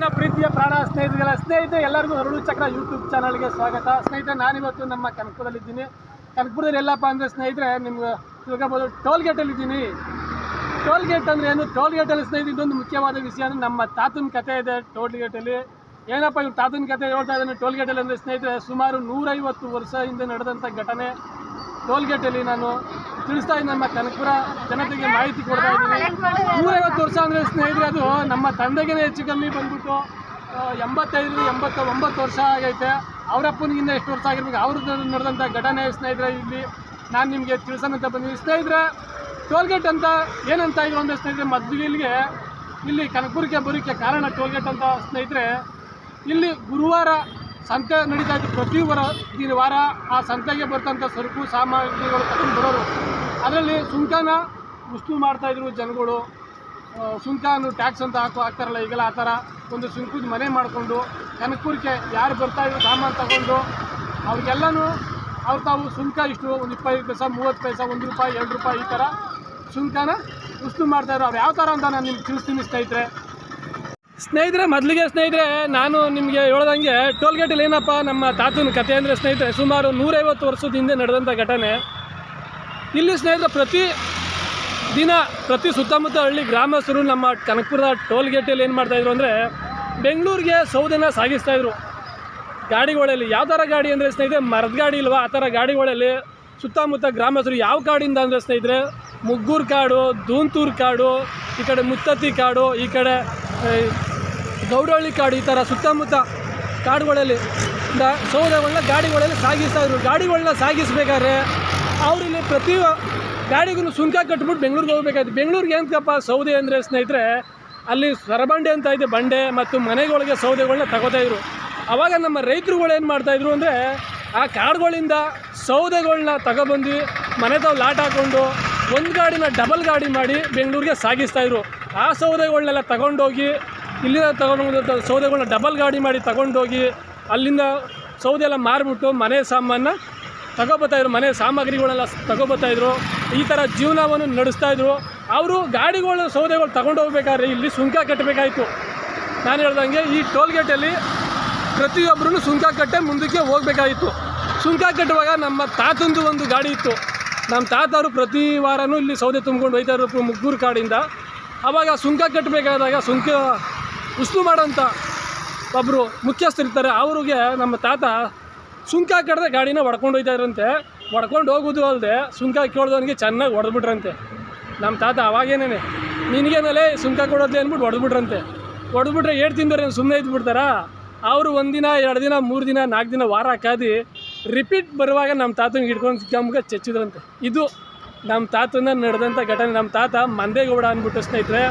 ನನ್ನ ಪ್ರೀತಿಯ ಪ್ರಾಣ ಸ್ನೇಹಿತರಿಗೆಲ್ಲ ಸ್ನೇಹಿತರೆ, ಎಲ್ಲರಿಗೂ ಅರುಳು ಚಕ್ರ ಯೂಟ್ಯೂಬ್ ಚಾನಲ್ಗೆ ಸ್ವಾಗತ. ಸ್ನೇಹಿತರೆ, ನಾನಿವತ್ತು ನಮ್ಮ ಕನಕಪುರದಲ್ಲಿದ್ದೀನಿ ಕನಕಪುರದಲ್ಲಿ ಎಲ್ಲಪ್ಪ ಅಂದರೆ ಸ್ನೇಹಿತರೆ, ನಿಮ್ಗೆ ತಿಳ್ಕೊಬೋದು ಟೋಲ್ ಗೇಟಲ್ಲಿದ್ದೀನಿ ಟೋಲ್ ಗೇಟ್ ಅಂದರೆ ಏನು? ಟೋಲ್ ಗೇಟಲ್ಲಿ ಸ್ನೇಹಿತರೆ, ಇದೊಂದು ಮುಖ್ಯವಾದ ವಿಷಯ ಅಂದರೆ ನಮ್ಮ ತಾತನ ಕತೆ ಇದೆ ಟೋಲ್ ಗೇಟಲ್ಲಿ ಏನಪ್ಪ ಇವ್ರು ತಾತನ ಕತೆ ಹೇಳ್ತಾ ಇದ್ದಾನೆ? ಟೋಲ್ ಗೇಟಲ್ಲಿ ಅಂದರೆ ಸ್ನೇಹಿತರೆ, ಸುಮಾರು ನೂರೈವತ್ತು ವರ್ಷ ಹಿಂದೆ ನಡೆದಂಥ ಘಟನೆ ಟೋಲ್ ಗೇಟಲ್ಲಿ ನಾನು ತಿಳಿಸ್ತಾ ಇದ್ದೀನಿ ನಮ್ಮ ಕನಕಪುರ ಜನತೆಗೆ ಮಾಹಿತಿ ಕೊಡ್ತಾ ಇದ್ದೀನಿ. ನೂರೈವತ್ತು ವರ್ಷ ಅಂದರೆ ಸ್ನೇಹಿತರೆ, ಅದು ನಮ್ಮ ತಂದೆಗೇ ಹೆಚ್ಚು ಕಮ್ಮಿ ಬಂದ್ಬಿಟ್ಟು ಎಂಬತ್ತೈದು ಎಂಬತ್ತು ಒಂಬತ್ತು ವರ್ಷ ಆಗೈತೆ. ಅವರಪ್ಪನಿಗಿಂತ ಎಷ್ಟು ವರ್ಷ ಆಗಿರ್ಬೇಕು, ಅವ್ರದ್ದು ನಡೆದಂಥ ಘಟನೆ ಸ್ನೇಹಿತರೆ, ಇಲ್ಲಿ ನಾನು ನಿಮಗೆ ತಿಳಿಸೋಣ ಅಂತ ಬಂದಿದ್ದೀನಿ. ಸ್ನೇಹಿತರೆ, ಟೋಲ್ಗೇಟ್ ಅಂತ ಏನಂತ ಇದ್ರು ಅಂದರೆ ಸ್ನೇಹಿತರೆ ಇಲ್ಲಿಗೆ, ಇಲ್ಲಿ ಕನಕಪುರಕ್ಕೆ ಬರೋಕ್ಕೆ ಕಾರಣ ಟೋಲ್ಗೇಟ್ ಅಂತ ಸ್ನೇಹಿತರೆ, ಇಲ್ಲಿ ಗುರುವಾರ ಸಂತೆ ನಡೀತಾ ಇತ್ತು. ಪ್ರತಿ ವಾರ ದಿನ ವಾರ ಆ ಸಂತೆಗೆ ಬರ್ತಂಥ ಸರಕು, ಸಾಮಗ್ರಿಗಳು ತಗೊಂಡು ಬರೋರು. ಅದರಲ್ಲಿ ಸುಂಕನ ವಸ್ತು ಮಾಡ್ತಾಯಿದ್ರು ಜನಗಳು. ಸುಂಕ ಸುಂಕನು ಟ್ಯಾಕ್ಸ್ ಅಂತ ಹಾಕೋ ಹಾಕ್ತಾರಲ್ಲ, ಈಗೆಲ್ಲ ಆ ಥರ ಒಂದು ಸುಂಕದ ಮನೆ ಮಾಡಿಕೊಂಡು, ಕನಕಪುರಕ್ಕೆ ಯಾರು ಬರ್ತಾಯಿದ್ರು ಸಾಮಾನು ತಗೊಂಡು, ಅವ್ರಿಗೆಲ್ಲನೂ ಅವ್ರು ತಾವು ಸುಂಕ ಇಷ್ಟು, ಒಂದು ಇಪ್ಪತ್ತೈದು ಪೈಸಾ, ಮೂವತ್ತು ಪೈಸ, ಒಂದು ರೂಪಾಯಿ, ಎರಡು ರೂಪಾಯಿ ಈ ಥರ ಸುಂಕನ ವಸ್ತು ಮಾಡ್ತಾಯಿದ್ರು ಅವ್ರು ಯಾವ ಥರ ಅಂತ ನಾನು ನಿಮ್ಗೆ ತಿಳಿಸ್ತೀನಿ ಸ್ನೇಹಿತರೆ ಸ್ನೇಹಿತರೆ, ಮೊದಲಿಗೆ ಸ್ನೇಹಿತರೆ, ನಾನು ನಿಮಗೆ ಹೇಳ್ದಂಗೆ ಟೋಲ್ಗೇಟಲ್ಲಿ ಏನಪ್ಪ, ನಮ್ಮ ತಾತನ ಕತೆ ಅಂದರೆ ಸ್ನೇಹಿತರೆ, ಸುಮಾರು ನೂರೈವತ್ತು ವರ್ಷದ ಹಿಂದೆ ನಡೆದಂಥ ಘಟನೆ. ಇಲ್ಲಿ ಸ್ನೇಹಿತರೆ, ಪ್ರತಿ ದಿನ ಪ್ರತಿ ಸುತ್ತಮುತ್ತ ಹಳ್ಳಿ ಗ್ರಾಮಸ್ಥರು ನಮ್ಮ ಕನಕಪುರದ ಟೋಲ್ ಗೇಟಲ್ಲಿ ಏನು ಮಾಡ್ತಾಯಿದ್ರು ಅಂದರೆ, ಬೆಂಗಳೂರಿಗೆ ಸೌದೆನ ಸಾಗಿಸ್ತಾಯಿದ್ರು ಗಾಡಿಗಳಲ್ಲಿ, ಯಾವ ಥರ ಗಾಡಿ ಅಂದರೆ ಸ್ನೇಹಿತರೆ, ಮರದ ಗಾಡಿ ಇಲ್ವಾ, ಆ ಥರ ಗಾಡಿಗಳಲ್ಲಿ ಸುತ್ತಮುತ್ತ ಗ್ರಾಮಸ್ಥರು ಯಾವ ಕಾಡಿಂದ ಅಂದರೆ ಸ್ನೇಹಿತರೆ, ಮುಗ್ಗೂರು ಕಾಡು, ದೂಂತೂರು ಕಾಡು, ಈ ಕಡೆ ಮುತ್ತತ್ತಿ ಕಾಡು, ಈ ಕಡೆ ಗೌಡಹಳ್ಳಿ ಕಾಡು ಈ ಥರ ಸುತ್ತಮುತ್ತ ಕಾಡುಗಳಲ್ಲಿ ಸೌದೆಗಳನ್ನ ಗಾಡಿಗಳಲ್ಲಿ ಸಾಗಿಸ್ತಾ ಇದ್ರು. ಗಾಡಿಗಳನ್ನ ಸಾಗಿಸ್ಬೇಕಾದ್ರೆ ಅವರಿಲ್ಲಿ ಪ್ರತಿ ಗಾಡಿಗೂ ಸುಂಕ ಕಟ್ಬಿಟ್ಟು ಬೆಂಗಳೂರಿಗೆ ಹೋಗ್ಬೇಕಾಯ್ತು. ಬೆಂಗಳೂರಿಗೆ ಏನಕ್ಕಪ್ಪ ಸೌದೆ ಅಂದರೆ ಸ್ನೇಹಿತರೆ, ಅಲ್ಲಿ ಸರಬಂಡೆ ಅಂತ ಇದೆ ಬಂಡೆ ಮತ್ತು ಮನೆಗಳಿಗೆ ಸೌದೆಗಳನ್ನ ತಗೋತಾ ಇದ್ರು. ಅವಾಗ ನಮ್ಮ ರೈತರುಗಳು ಏನು ಮಾಡ್ತಾಯಿದ್ರು ಅಂದರೆ ಆ ಕಾಡುಗಳಿಂದ ಸೌದೆಗಳನ್ನ ತಗೊಬಂದು ಮನೆ ತಾವು ಲಾಟ್ ಹಾಕ್ಕೊಂಡು ಒಂದು ಗಾಡಿನ ಡಬಲ್ ಗಾಡಿ ಮಾಡಿ ಬೆಂಗಳೂರಿಗೆ ಸಾಗಿಸ್ತಾಯಿದ್ರು ಆ ಸೌದೆಗಳನ್ನೆಲ್ಲ ತಗೊಂಡೋಗಿ ಇಲ್ಲಿಂದ ತಗೊಂಡು ಸೌದೆಗಳನ್ನ ಡಬಲ್ ಗಾಡಿ ಮಾಡಿ ತಗೊಂಡೋಗಿ ಅಲ್ಲಿಂದ ಸೌದೆ ಎಲ್ಲ ಮಾರಿಬಿಟ್ಟು ಮನೆ ಸಾಮಾನ ತಗೊಬತ್ತಾಯಿದ್ರು ಮನೆ ಸಾಮಗ್ರಿಗಳೆಲ್ಲ ತಗೊಬತ್ತಾಯಿದ್ರು ಈ ಥರ ಜೀವನವನ್ನು ನಡೆಸ್ತಾ ಇದ್ರು. ಅವರು ಗಾಡಿಗಳು ಸೌದೆಗಳು ತಗೊಂಡು ಹೋಗ್ಬೇಕಾದ್ರೆ ಇಲ್ಲಿ ಸುಂಕ ಕಟ್ಟಬೇಕಾಯಿತು. ನಾನು ಹೇಳ್ದಂಗೆ ಈ ಟೋಲ್ಗೇಟಲ್ಲಿ ಪ್ರತಿಯೊಬ್ಬರೂ ಸುಂಕ ಕಟ್ಟೆ ಮುಂದಕ್ಕೆ ಹೋಗ್ಬೇಕಾಗಿತ್ತು ಸುಂಕ ಕಟ್ಟುವಾಗ ನಮ್ಮ ತಾತಂದು ಒಂದು ಗಾಡಿ ಇತ್ತು. ನಮ್ಮ ತಾತವರು ಪ್ರತಿ ವಾರನೂ ಇಲ್ಲಿ ಸೌದೆ ತುಂಬ್ಕೊಂಡು ಹೋಯ್ತಾ ಇದ್ರು ಮುಗ್ಗೂರು ಕಾಡಿಂದ. ಆವಾಗ ಸುಂಕ ಕಟ್ಟಬೇಕಾದಾಗ ಸುಂಕ ಉಸ್ತು ಮಾಡೋಂಥ ಒಬ್ಬರು ಮುಖ್ಯಸ್ಥರಿರ್ತಾರೆ ಅವ್ರಿಗೆ ನಮ್ಮ ತಾತ ಸುಂಕ ಕಡ್ದೆ ಗಾಡಿನ ಹೊಡ್ಕೊಂಡು ಹೋಗ್ತಾಯಿದ್ರಂತೆ ಹೊಡ್ಕೊಂಡು ಹೋಗೋದು ಅಲ್ಲದೆ ಸುಂಕ ಕೇಳ್ದವನಿಗೆ ಚೆನ್ನಾಗಿ ಹೊಡೆದ್ಬಿಟ್ರಂತೆ. ನಮ್ಮ ತಾತ ಅವಾಗೇನೇ ನಿನಗೇನಲ್ಲೇ ಸುಂಕ ಕೊಡೋದ್ಲೆ ಅಂದ್ಬಿಟ್ಟು ಹೊಡೆದ್ಬಿಟ್ರಂತೆ. ಹೊಡೆದ್ಬಿಟ್ರೆ ಏಟ್ ತಿಂದವ್ರು ಸುಮ್ಮನೆ ಇದ್ಬಿಡ್ತಾರಾ? ಅವರು ಒಂದಿನ, ಎರಡು ದಿನ, ಮೂರು ದಿನ, ನಾಲ್ಕು ದಿನ, ವಾರ ಕಾದಿ ರಿಪೀಟ್ ಬರುವಾಗ ನಮ್ಮ ತಾತನಿಗೆ ಹಿಡ್ಕೊಂಡು ಗಮ್ಗೆ ಚಚ್ಚಿದ್ರಂತೆ. ಇದು ನಮ್ಮ ತಾತನ ನಡೆದಂಥ ಘಟನೆ. ನಮ್ಮ ತಾತ ಮಂದೇಗೌಡ ಅಂದ್ಬಿಟ್ಟು ಸ್ನೇಹಿತರೆ,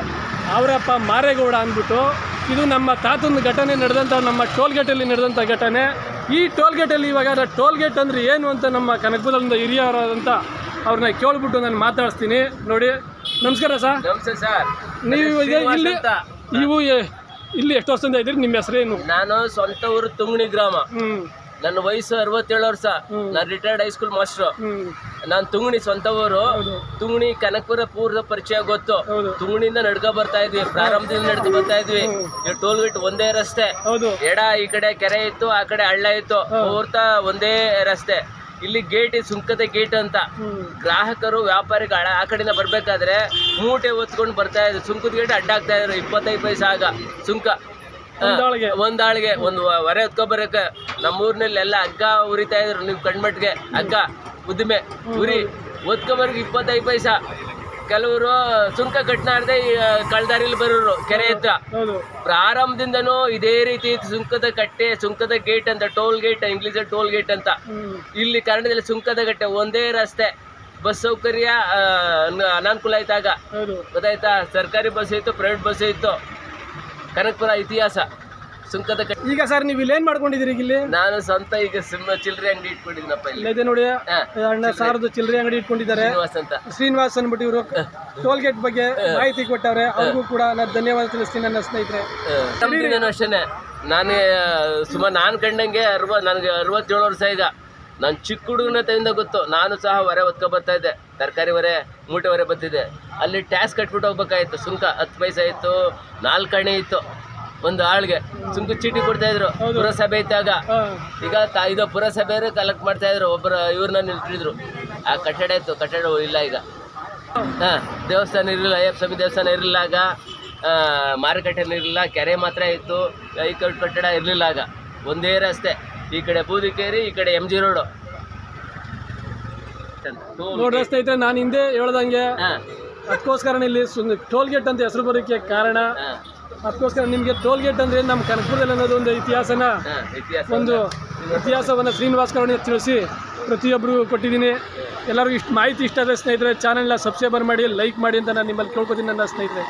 ಅವರಪ್ಪ ಮಾರೇಗೌಡ ಅಂದ್ಬಿಟ್ಟು ಇದು ನಮ್ಮ ತಾತನ ಘಟನೆ ನಡೆದಂಥ ನಮ್ಮ ಟೋಲ್ಗೇಟಲ್ಲಿ ನಡೆದಂಥ ಘಟನೆ. ಈ ಟೋಲ್ಗೇಟಲ್ಲಿ ಇವಾಗ ಟೋಲ್ಗೇಟ್ ಅಂದರೆ ಏನು ಅಂತ ನಮ್ಮ ಕನಕಪುರದಿಂದ ಹಿರಿಯರಾದಂಥ ಅವ್ರನ್ನ ಕೇಳ್ಬಿಟ್ಟು ನಾನು ಮಾತಾಡಿಸ್ತೀನಿ. ನೋಡಿ ನಮಸ್ಕಾರ ಸರ್. ನಮಸ್ತೆ ಸರ್. ನೀವು ಇಲ್ಲಿ ನೀವು ಇಲ್ಲಿ ಎಷ್ಟು ವರ್ಷದಿಂದ ಇದ್ದೀರಿ? ನಿಮ್ಮ ಹೆಸರೇನು? ನಾನು ಸ್ವಂತ ಊರು ತುಂಗಣಿ ಗ್ರಾಮ. ಹ್ಞೂ ನನ್ನ ವಯಸ್ಸು ಅರವತ್ತೇಳು ವರ್ಷ. ನಾನು ರಿಟೈರ್ಡ್ ಹೈಸ್ಕೂಲ್ ಮಾಸ್ಟರ್ ನಾನು ತುಂಗಣಿ ಸ್ವಂತ ಊರು ತುಂಗಣಿ ಕನಕಪುರ ಪೂರ್ವ ಪರಿಚಯ ಗೊತ್ತು. ತುಂಗುಣಿಯಿಂದ ನಡ್ಕೊ ಬರ್ತಾ ಇದ್ವಿ. ಪ್ರಾರಂಭದಿಂದ ನಡ್ಕೊ ಬರ್ತಾ ಇದ್ವಿ. ಟೋಲ್ ಗೇಟ್ ಒಂದೇ ರಸ್ತೆ. ಎಡ ಈ ಕಡೆ ಕೆರೆ ಇತ್ತು ಆ ಕಡೆ ಹಳ್ಳ ಇತ್ತು. ಪೂರ್ತ ಒಂದೇ ರಸ್ತೆ. ಇಲ್ಲಿ ಗೇಟ್ ಸುಂಕದ ಗೇಟ್ ಅಂತ. ಗ್ರಾಹಕರು ವ್ಯಾಪಾರಿಗಳು ಆ ಕಡೆಯಿಂದ ಬರ್ಬೇಕಾದ್ರೆ ಮೂಟೆ ಹೊತ್ಕೊಂಡು ಬರ್ತಾ ಇದ್ರು. ಸುಂಕದ ಗೇಟ್ ಅಡ್ಡಾಗ್ತಾ ಇದ್ರು. ಇಪ್ಪತ್ತೈದು ಪೈಸೆ ಆಗ. ಸುಂಕ. ಒಂದಾಳಿಗೆ. ಒಂದು ಹೊರೆ ಹೊತ್ಕೊಬರಕ್ಕೆ ನಮ್ಮೂರಿನಲ್ಲಿ ಎಲ್ಲ ಹಗ್ಗ ಉರಿತಾ ಇದ್ರು ನೀವು ಕಣ್ಮಟ್ಗೆ ಹಗ್ಗ ಉದ್ದಿಮೆ ಉರಿ. ಹೊತ್ಕೊಬರಕ್ಕೆ ಇಪ್ಪತ್ತೈದು ಪೈಸಾ. ಕೆಲವರು ಸುಂಕ ಕಟ್ನಾರ್ದೆ ಕಳ್ದಾರಿಲಿ ಬರೋರು ಕೆರೆ ಹತ್ರ ಪ್ರಾರಂಭದಿಂದನೂ ಇದೇ ರೀತಿ ಸುಂಕದ ಕಟ್ಟೆ ಸುಂಕದ ಗೇಟ್ ಅಂತ toll gate English toll gate ಅಂತ. ಇಲ್ಲಿ ಕನ್ನಡದಲ್ಲಿ ಸುಂಕದ ಕಟ್ಟೆ ಒಂದೇ ರಸ್ತೆ. ಬಸ್ ಸೌಕರ್ಯ ಅನಾನುಕೂಲ ಆಯ್ತಾಗ. ಗೊತ್ತಾಯ್ತಾ? ಸರ್ಕಾರಿ ಬಸ್ ಇತ್ತು ಪ್ರೈವೇಟ್ ಬಸ್ ಇತ್ತು. ಕನಕಪುರ ಇತಿಹಾಸ. ಸುಂಕದ ಕಟ್ಟೆ ಈಗ ಸರ್ ನೀವು ಇಲ್ಲೇನು ಮಾಡ್ಕೊಂಡಿದ್ದೀರಿ ಈಗ ಇಲ್ಲಿ? ನಾನು ಸ್ವಂತ ಈಗ ಸಿಂಹ ಚಿಲ್ಲರೆ ಅಂಗಡಿ ಇಟ್ಕೊಂಡಿದ್ದೀನಪ್ಪ ಇಲ್ಲಿ. ಇದೆ ನೋಡಿ ಅಣ್ಣ ಸಾರದು ಚಿಲ್ಲರೆ ಅಂಗಡಿ ಇಟ್ಕೊಂಡಿದ್ದಾರೆ. ಶ್ರೀನಿವಾಸ್ ಅಂತ. ಶ್ರೀನಿವಾಸ್ ಅಂದ್ಬಿಟ್ಟು ಇವರು ಟೋಲ್ ಗೇಟ್ ಬಗ್ಗೆ ಮಾಹಿತಿ ಕೊಟ್ಟವ್ರೆ ಅವ್ರಿಗೂ ಕೂಡ ನಾನು ಧನ್ಯವಾದ ತಿಳಿಸ್ತೀನಿ ನನ್ನ ಸ್ನೇಹಿತರೆ. ನಮ್ದಿನೇನು ಅಷ್ಟೇನೆ. ನಾನು ಸುಮಾರು ನಾನು ಕಂಡಂಗೆ ಅರವ ನನಗೆ ಅರವತ್ತೇಳು ವರ್ಷ ಈಗ. ನಾನು ಚಿಕ್ಕ ಹುಡುಗನ ತಯಿಂದ ಗೊತ್ತು. ನಾನು ಸಹ ಹೊರೆ ಹೊತ್ಕೊ ಬರ್ತಾ ಇದ್ದೆ. ತರಕಾರಿ ಹೊರೆ ಮೂಟೆ ಹೊರೆ ಬರ್ತಿದ್ದೆ ಅಲ್ಲಿ ಟ್ಯಾಕ್ಸ್ ಕಟ್ಬಿಟ್ಟು ಹೋಗ್ಬೇಕಾಯ್ತು. ಸುಂಕ ಹತ್ತು ಪೈಸೆ ಇತ್ತು ನಾಲ್ಕು ಅಣೆ ಇತ್ತು. ಒಂದು ಆಳ್ಗೆ ಸುಂಕು ಚೀಟಿ ಕೊಡ್ತಾ ಇದ್ರು. ಪುರಸಭೆ ಇದ್ದಾಗ. ಈಗ ಇದು ಪುರಸಭೆಯವರು ಕಲೆಕ್ಟ್ ಮಾಡ್ತಾ ಇದ್ರು. ಒಬ್ಬರ ಇವ್ರನ್ನ ನಿಲ್ತಿದ್ರು. ಆ ಕಟ್ಟಡ ಇತ್ತು. ಕಟ್ಟಡ ಇಲ್ಲ ಈಗ. ಹಾ ದೇವಸ್ಥಾನ ಇರಲಿಲ್ಲ. ಅಯ್ಯಪ್ಪ ಸ್ವಾಮಿ ದೇವಸ್ಥಾನ ಇರಲಿಲ್ಲ ಆಗ. ಮಾರುಕಟ್ಟೆ ಇರಲಿಲ್ಲ. ಕೆರೆ ಮಾತ್ರ ಇತ್ತು. ಹೈಕೋರ್ಟ್ ಕಟ್ಟಡ ಇರಲಿಲ್ಲ ಆಗ. ಒಂದೇ ರಸ್ತೆ. ಈ ಕಡೆ ಬೂದಿಕೇರಿ ಈ ಕಡೆ ಎಂ ಜಿ ರೋಡು ರಸ್ತೆ ಸ್ನೇಹಿತರೆ ನಾನು ಹಿಂದೆ ಹೇಳ್ದಂಗೆ ಅದಕ್ಕೋಸ್ಕರ ಇಲ್ಲಿ ಟೋಲ್ ಗೇಟ್ ಅಂತ ಹೆಸರು ಬರೋಕ್ಕೆ ಕಾರಣ. ಅದಕ್ಕೋಸ್ಕರ ನಿಮಗೆ ಟೋಲ್ ಗೇಟ್ ಅಂದ್ರೆ ನಮ್ಮ ಕನಕಪುರದಲ್ಲಿ ಅನ್ನೋದು ಒಂದು ಇತಿಹಾಸನ. ಒಂದು ಇತಿಹಾಸವನ್ನು ಶ್ರೀನಿವಾಸ್ ಕವಣಿ ತಿಳಿಸಿ ಪ್ರತಿಯೊಬ್ಬರಿಗೂ ಕೊಟ್ಟಿದ್ದೀನಿ. ಎಲ್ಲರಿಗೂ ಇಷ್ಟು ಮಾಹಿತಿ ಇಷ್ಟ ಆದರೆ ಸ್ನೇಹಿತರೆ ಚಾನಲ್ನ ಸಬ್ಸ್ಕ್ರೈಬರ್ ಮಾಡಿ ಲೈಕ್ ಮಾಡಿ ಅಂತ ನಾನು ನಿಮ್ಮಲ್ಲಿ ಕೇಳ್ಕೊತೀನಿ ನನ್ನ ಸ್ನೇಹಿತರೆ.